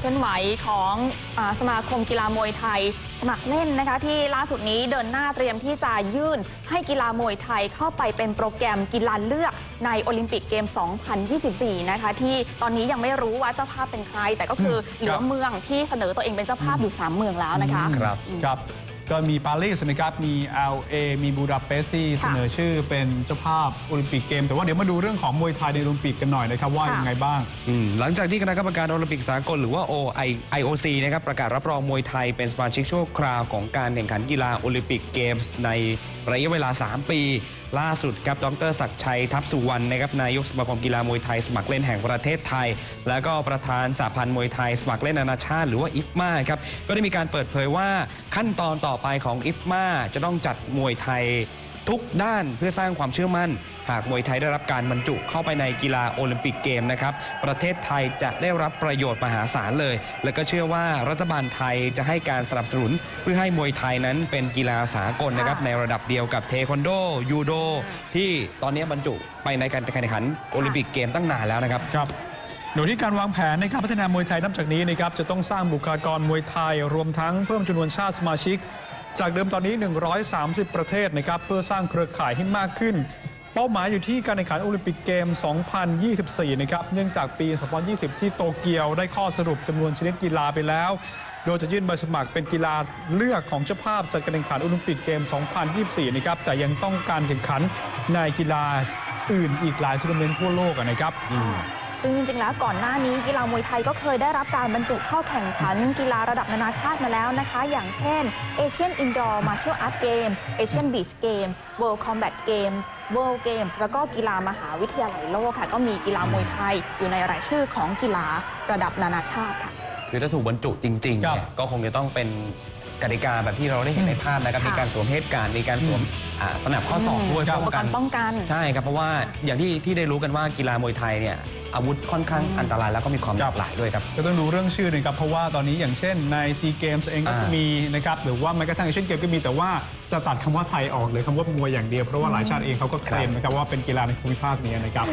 เคลื่อนไหวของอาสมาคมกีฬามวยไทย สมัครเล่นนะคะ ที่ล่าสุดนี้เดินหน้าเตรียมที่จะยื่นให้กีฬามวยไทยเข้าไปเป็นโปรแกรมกีฬาเลือกในโอลิมปิกเกม 2024 นะคะ ที่ตอนนี้ยังไม่รู้ว่าเจ้าภาพเป็นใคร แต่ก็คือเหลือเมืองที่เสนอตัวเองเป็นเจ้าภาพอยู่ 3 เมืองแล้วนะคะ ครับอืมครับ ก็มีปารีสนะครับ มี LA มีบูดาเปสต์ที่เสนอชื่อเป็นเจ้าภาพโอลิมปิกเกม แต่ว่าเดี๋ยวมาดูเรื่องของมวยไทยในโอลิมปิกกันหน่อยนะครับว่าค่ะยังไงบ้าง อืมหลังจากที่คณะกรรมการโอลิมปิกสากลหรือว่า OI IOC นะครับประกาศรับรองมวยไทยเป็นสมาชิกชั่วคราวของการแข่งขันกีฬาโอลิมปิกเกมส์ในระยะเวลา 3 ปีล่าสุดครับดรศักดิ์ชัยทัพสุวรรณนะครับนายกสมาคมกีฬามวยไทย สมัครเล่นแห่งประเทศไทย แล้วก็ประธานสหพันธ์มวยไทย สมัครเล่นนานาชาติหรือว่าอิฟมาครับก็ได้มีการเปิดเผยว่าขั้นตอนต่อไปของอิฟมาจะต้องจัดมวยไทยทุกด้านเพื่อสร้างความเชื่อมั่น หากมวยไทยได้รับการบรรจุเข้าไปในกีฬาโอลิมปิกเกมนะครับ ประเทศไทยจะได้รับประโยชน์มหาศาลเลย และก็เชื่อว่ารัฐบาลไทยจะให้การสนับสนุน เพื่อให้มวยไทยนั้นเป็นกีฬาสากลนะครับในระดับเดียวกับเทควันโดยูโดที่ตอนนี้บรรจุไปในการแข่งขันโอลิมปิกเกมตั้งนานแล้วนะครับ ครับโดยที่การวางแผนในการพัฒนามวยไทยนับจากนี้นะครับจะต้องสร้างบุคลากรมวยไทย รวมทั้งเพิ่มจำนวนชาติสมาชิก จากเดิมตอนนี้ 130 ประเทศนะครับเพื่อสร้างเครือข่ายให้มากขึ้น เป้าหมายอยู่ที่การแข่งขันโอลิมปิกเกม 2024 นะครับเนื่องจากปี 2020 ที่โตเกียวได้ข้อสรุปจำนวนชนิดกีฬาไปแล้ว โดยจะยื่นใบสมัครเป็นกีฬาเลือกของเจ้าภาพจัดการแข่งขันโอลิมปิกเกม 2024 นะครับ แต่ยังต้องการแข่งขันในกีฬาอื่นอีกหลายทัวร์นาเมนต์ทั่วโลกนะครับซึ่งจริงๆแล้วก่อนหน้านี้กีฬามวยไทยก็เคยได้รับการบรรจุเข้าแข่งขันกีฬาระดับนานาชาติมาแล้วนะคะ อย่างเช่น Asian Indoor Martial Arts Games Asian Beach Games World Combat Games World Games แล้วก็กีฬามหาวิทยาลัยโลกค่ะ ก็มีกีฬามวยไทยอยู่ในรายชื่อของกีฬาระดับนานาชาติค่ะ คือถ้าถูกบรรจุจริงๆครับเนี่ยก็คงจะต้องเป็นกติกาแบบที่เราได้เห็นในภาพนะครับค่ะมีการสวมเหตุการณ์มีการสวมอ่าสนับข้อศอกด้วยอุปกรณ์ป้องกัน ใช่ครับเพราะว่าอย่างที่ที่ได้รู้กันว่ากีฬามวยไทยเนี่ยอาวุธค่อนข้างอืมอันตรายแล้วก็มีความหลากหลายด้วยครับก็ต้องดูเรื่องชื่อนะครับเพราะว่าตอนนี้อย่างเช่นในซีเกมส์เองก็อ่ามีมีนะครับหรือว่าแม้กระทั่งเอเชียนเกมก็มีแต่ว่าจะตัดคำว่าไทยออกหรือคำว่ามวยอย่างเดียวเพราะว่าหลายชาติเองเขาก็เคลมนะครับว่าเป็นกีฬาในภูมิภาคนี้นะครับ